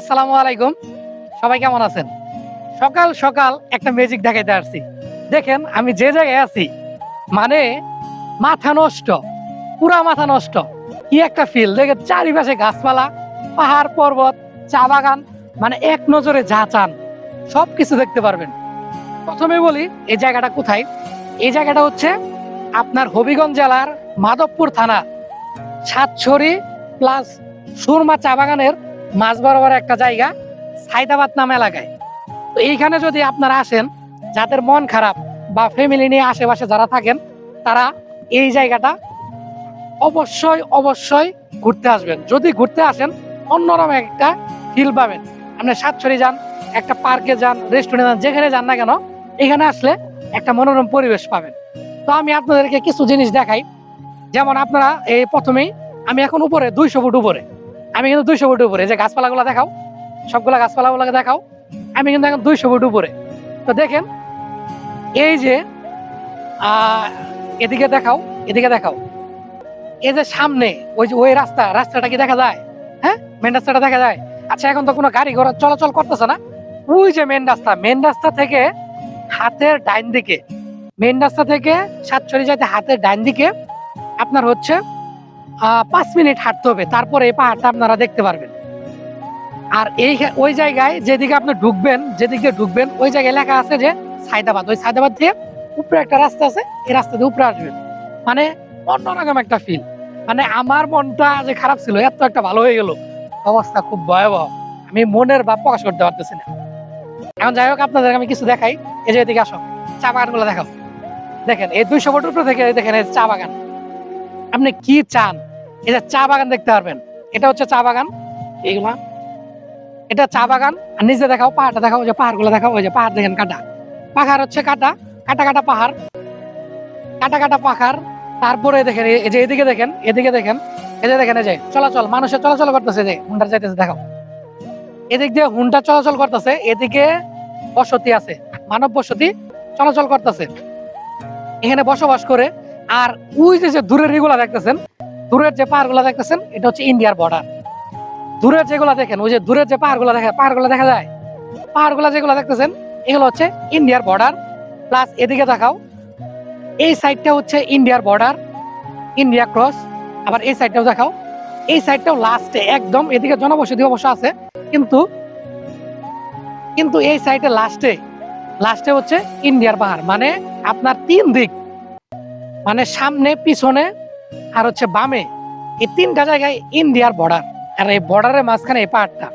আসসালামু আলাইকুম। সবাই কেমন আছেন? সকাল সকাল একটা ম্যাজিক দেখাইতে আসছি। দেখেন, আমি যে জায়গায় আছি মানে মাথা নষ্ট, পুরা মাথা নষ্ট। কি একটা ফিল দেখে চারিপাশে গাছপালা, পাহাড়, পর্বত, চা বাগান মানে এক নজরে যা চান সব কিছু দেখতে পারবেন। প্রথমে বলি, এই জায়গাটা কোথায়? এই জায়গাটা হচ্ছে আপনার হবিগঞ্জ জেলার মাধবপুর থানা, সাতছড়ি প্লাস সুরমা চা বাগানের মাঝ বরাবর একটা জায়গা, সাইদাবাদ নাম এলাকায়। তো এইখানে যদি আপনারা আসেন, যাদের মন খারাপ বা ফ্যামিলি নিয়ে আশেপাশে যারা থাকেন, তারা এই জায়গাটা অবশ্যই অবশ্যই ঘুরতে আসবেন। যদি ঘুরতে আসেন, অন্যরকম একটা ফিল পাবেন। আপনি সাতছড়ি যান, একটা পার্কে যান রেস্টুরেন্টে যান, যেখানে যান না কেন, এখানে আসলে একটা মনোরম পরিবেশ পাবেন। তো আমি আপনাদেরকে কিছু জিনিস দেখাই। যেমন আপনারা এই প্রথমেই, আমি এখন উপরে, দুইশো ফুট উপরে। আমি কিন্তু দুইশো ফুট উপরে যে গাছপালাগুলো দেখাও, সবগুলা গাছপালাগুলোকে দেখাও, আমি কিন্তু এখন দুইশো ফুট উপরে। তো দেখেন, এই যে এদিকে দেখাও এদিকে দেখাও। এই যে সামনে, ওই যে, ওই রাস্তা, রাস্তাটা কি দেখা যায়? হ্যাঁ? মেন রাস্তাটা দেখা যায়? আচ্ছা এখন তো কোনো গাড়ি ঘোড়া চলাচল করতেছে না। ওই যে মেন রাস্তা মেন রাস্তা থেকে হাতের ডাইন দিকে মেন রাস্তা থেকে সাতছড়ি যাইতে হাতের ডাইন দিকে আপনার হচ্ছে পাঁচ মিনিট হাঁটতে হবে, তারপরে এই পাহাড়টা আপনারা দেখতে পারবেন। আর এই ওই জায়গায় যেদিকে আপনি ঢুকবেন, যেদিকে ঢুকবেন, ওই জায়গায় লেখা আছে যে সাইদাবাদ। ওই সাইদাবাদ দিয়ে উপরে একটা রাস্তা আছে, এই রাস্তা দিয়ে উপরে আসবেন। মানে অন্যরকম একটা ফিল মানে আমার মনটা যে খারাপ ছিল, এত একটা ভালো হয়ে গেল। অবস্থা খুব ভয়াবহ। আমি মনের ভাব প্রকাশ করতে পারতেছি না। এখন যাই হোক আপনাদের আমি কিছু দেখাই। এই যে এদিকে আসো, চা বাগানগুলো দেখাও। দেখেন, এই দুইশো ফুট উপরে থেকে দেখেন এই চা বাগান। আপনি কি চান? যে চা বাগান দেখতে পারবেন। এটা হচ্ছে চা বাগান। এইগুলা। এটা চা বাগান। আর নিচে দেখাও পাহাড়টা দেখাও যে পাহাড়গুলো দেখাও যে পাহাড় দেখেন কাটা। পাহাড় হচ্ছে কাটা কাটা কাটা পাহাড়। কাটা কাটা পাহাড় তারপরে দেখেন, এই যে এদিকে দেখেন এদিকে দেখেন, এই যে দেখেন, এই যে চলাচল, মানুষের চলাচল করতেছে যে হুন্ডার যাইতেছে, দেখাও। এদিক দিয়ে হুন্ডা চলাচল করতেছে, এদিকে বসতি আছে, মানব বসতি চলাচল করতেছে। এখানে বসবাস করে। আর ওই যে যে দূরের এগুলা দেখতেছেন দূরের যে পাহাড়গুলো দেখতেছেন, এটা হচ্ছে ইন্ডিয়ার বর্ডার দূরের যেগুলা দেখেন, ওই যে দূরের যে পাহাড়গুলো দেখা পাহাড়গুলো দেখা যায়? পাহাড়গুলো যেগুলো দেখতেছেন, এগুলো হচ্ছে ইন্ডিয়ার বর্ডার প্লাস এদিকে দেখাও, এই সাইডটা হচ্ছে ইন্ডিয়ার বর্ডার ইন্ডিয়া ক্রস আবার এই সাইডটাও দেখাও, এই সাইডটাও লাস্টে একদম এদিকে জনবসতি অবশ্য আছে, কিন্তু কিন্তু এই সাইডে লাস্টে লাস্টে হচ্ছে ইন্ডিয়ার পাহাড়। মানে আপনার তিন দিক মানে সামনে, পিছনে আর হচ্ছে বামে, এই তিনটা জায়গায় ইন্ডিয়ার বর্ডার আর এই বর্ডারের মাঝখানে এই পাহাড়টা।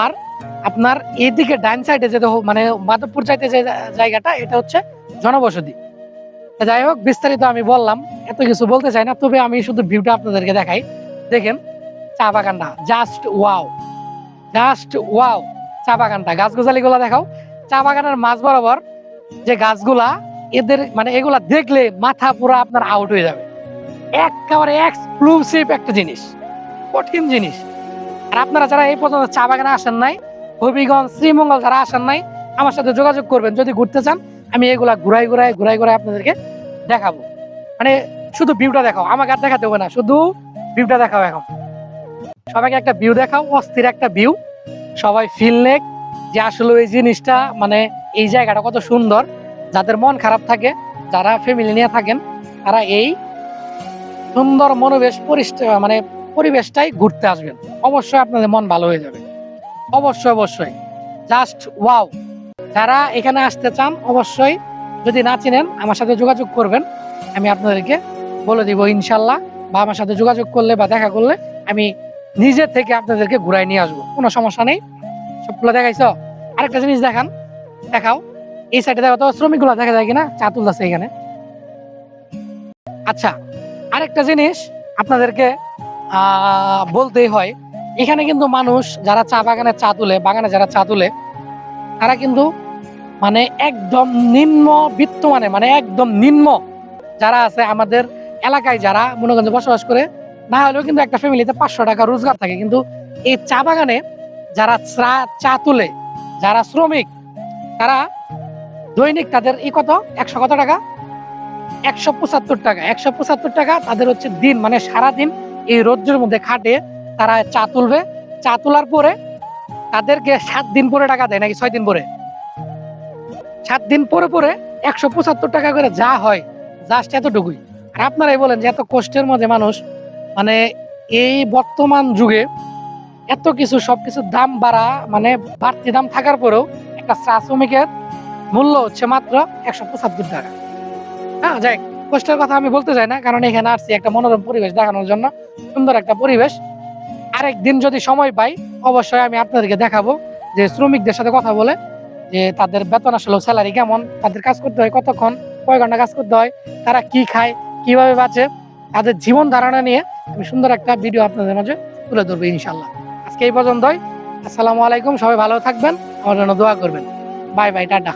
আর আপনার এইদিকে ডাইন সাইডে যে মানে মাধবপুর চাইতে যে জায়গাটা, এটা হচ্ছে জনবসতি। যাই হোক, বিস্তারিত আমি বললাম, এত কিছু বলতে চাই না, তবে আমি শুধু ভিউটা আপনাদেরকে দেখাই। দেখেন, চা বাগানটা জাস্ট ওয়াও জাস্ট ওয়াও চা বাগানটা। গাছগুজালি গুলা দেখাও। চা বাগানের মাঝ বরাবর যে গাছগুলা, এদের মানে এগুলা দেখলে মাথা পুরো আপনার আউট হয়ে যাবে। একেবারে এক্সক্লুসিভ একটা জিনিস। কঠিন জিনিস। আর আপনারা যারা এই পর্যন্ত চা বাগানে আসেন নাই, হবিগঞ্জ, শ্রীমঙ্গল যারা আসেন নাই, আমার সাথে যোগাযোগ করবেন। যদি ঘুরতে চান, আমি এগুলা ঘুরাই ঘুরাই ঘুরাই ঘুরাই আপনাদেরকে দেখাবো। মানে শুধু ভিউটা দেখাও, আমাকে আর দেখাতে হবে না, শুধু ভিউটা দেখাও এখন। সবাইকে একটা ভিউ দেখাও, অস্থির একটা ভিউ সবাই ফিল নেক যে আসলে এই জিনিসটা মানে এই জায়গাটা কত সুন্দর। যাদের মন খারাপ থাকে, যারা ফ্যামিলি নিয়ে থাকেন, তারা এই সুন্দর মনোবেশ মানে পরিবেশটাই ঘুরতে আসবেন। অবশ্যই আপনাদের মন ভালো হয়ে যাবে। অবশ্যই অবশ্যই। জাস্ট ওয়াও যারা এখানে আসতে চান, অবশ্যই যদি না চিনেন, আমার সাথে যোগাযোগ করবেন। আমি আপনাদেরকে বলে দিব, ইনশাল্লাহ। বা আমার সাথে যোগাযোগ করলে বা দেখা করলে আমি নিজে থেকে আপনাদেরকে ঘুরাই নিয়ে আসব। কোনো সমস্যা নেই। সবগুলো দেখাইছো? আরেকটা জিনিস দেখান। দেখাও। এই সাইডে দেখো তো শ্রমিকগুলো দেখা যায় কিনা? চা তুলতেছে এখানে। আচ্ছা। আরেকটা জিনিস আপনাদেরকে বলতেই হয়, এখানে কিন্তু মানুষ যারা চা বাগানে চা তুলে, বাগানে যারা চা তুলে, তারা কিন্তু মানে একদম নিম্ন বিত্তমানে মানে একদম নিম্ন যারা আছে আমাদের এলাকায় যারা মনোগঞ্জে বসবাস করে, না হলেও কিন্তু একটা ফ্যামিলিতে পাঁচশো টাকা রোজগার থাকে। কিন্তু এই চা বাগানে যারা চা চা তুলে, যারা শ্রমিক, তারা দৈনিক তাদের এই কত? একশো কত টাকা? একশো পঁচাত্তর টাকা। একশো পঁচাত্তর টাকা তাদের হচ্ছে দিন মানে সারা দিন এই মধ্যে খাটে তারা চা তুলবে। চা তোলার পরে তাদেরকে সাত দিন পরে টাকা দেয়, নাকি ছয় দিন পরে? সাত দিন পরে পরে একশো পঁচাত্তর টাকা করে যা হয়, জাস্ট এতটুকুই। আর আপনারাই বলেন যে এত কষ্টের মধ্যে মানুষ মানে এই বর্তমান যুগে এত কিছু সবকিছুর দাম বাড়া মানে বাড়তি দাম থাকার পরেও একটা চা শ্রমিকের মূল্য হচ্ছে মাত্র একশো পঁচাত্তর টাকা। হ্যাঁ যাই কষ্টের কথা আমি বলতে চাই না, কারণ এখানে আসছি একটা মনোরম পরিবেশ দেখানোর জন্য, সুন্দর একটা পরিবেশ। আরেকদিন যদি সময় পাই, অবশ্যই আমি আপনাদেরকে দেখাবো যে শ্রমিকদের সাথে কথা বলে, যে তাদের বেতন আসলে স্যালারি কেমন, তাদের কাজ করতে হয় কতক্ষণ, কয় ঘণ্টা কাজ করতে হয়, তারা কি খায়, কীভাবে বাঁচে, তাদের জীবন ধারণা নিয়ে আমি সুন্দর একটা ভিডিও আপনাদের মাঝে তুলে ধরবো ইনশাল্লাহ আজকে এই পর্যন্তই। আসসালামু আলাইকুম, সবাই ভালো থাকবেন, আমার জন্য দোয়া করবেন। Bye bye, tata.